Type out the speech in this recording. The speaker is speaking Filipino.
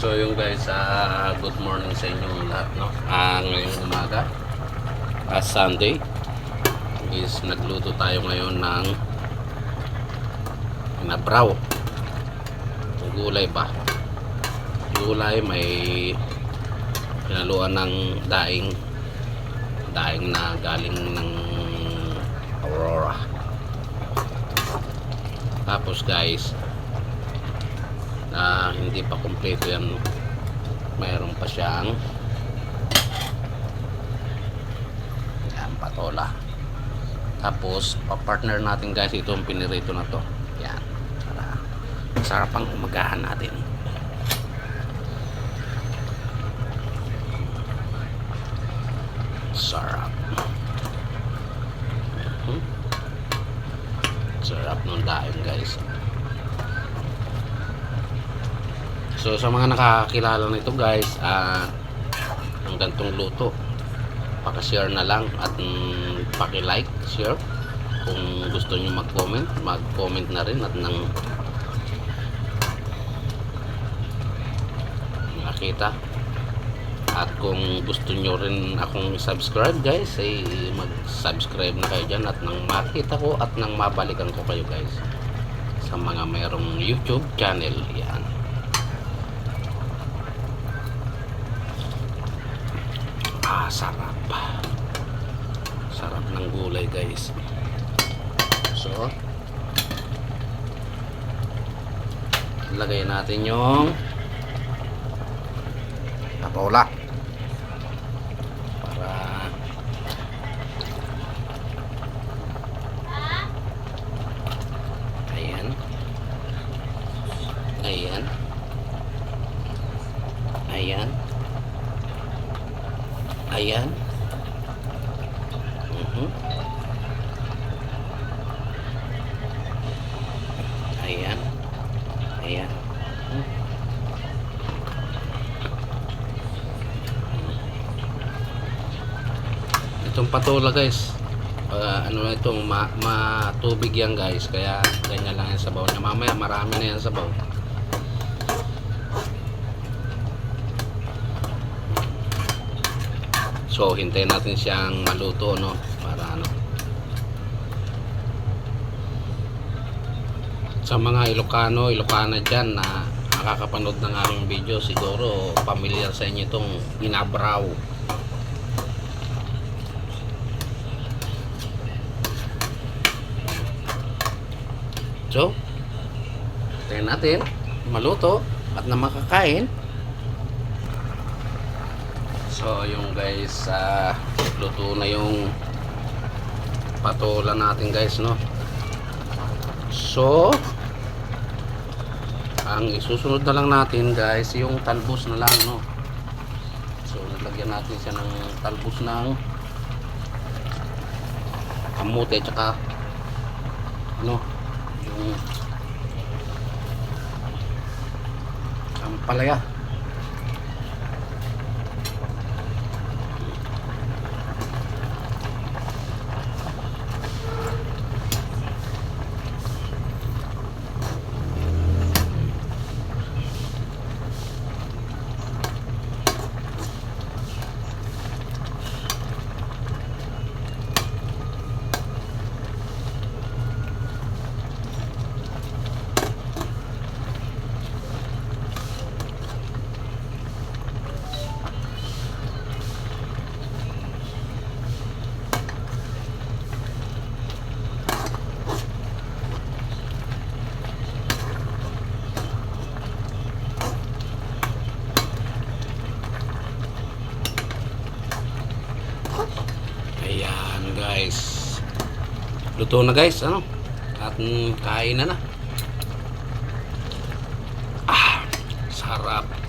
So yung guys, ah, good morning sa inyong lahat, no? Ah, ngayong umaga, ah, Sunday, is nagluto tayo ngayon ng inabraw. Gulay ba? Gulay may pinaluan ng daing daing na galing ng Aurora. Tapos guys, na hindi pa kumpleto yan mayroon pa siyang yan patola. Tapos pa-partner natin guys itong pinirito na to. Yan para masarap ang umagahan natin. Sarap. Hmm. sarap ng daing guys So sa mga nakakilala nito guys, ah ang gantong luto, paka-share na lang at mm, paki-like, share. Kung gusto niyo mag-comment, mag-comment na rin at nang makita. At kung gusto niyo rin akong subscribe guys, ay mag-subscribe na kayo dyan at nang makita ko at nang mabalikan ko kayo guys sa mga mayroong YouTube channel. Yan. Ah, sarap. Sarap ng gulay, guys. So, lagay natin yung patola. Para Ayan. Ayan. Ayan. Ayan. Mhm. Ayan. Ayan. Hmm. Itong patola guys. ah, ano na itong ma matubig yan guys. Kaya ganyan lang yung sabaw niya. Mamaya marami na yan sabaw. So, hintayin natin siyang maluto, no? Para ano. Sa mga Ilocano, Ilocana dyan na nakakapanood ng aking video, siguro familiar sa inyo itong inabraw. So, hintayin natin maluto at na makakain. So yung guys, ah, luto na yung patola natin guys no. So ang isusunod na lang natin guys yung talbos na lang no. So nilagyan natin siya ng talbos ng kamote at saka ano yung ampalaya. Ayan guys luto na guys ano? At kain na na. Ah sarap.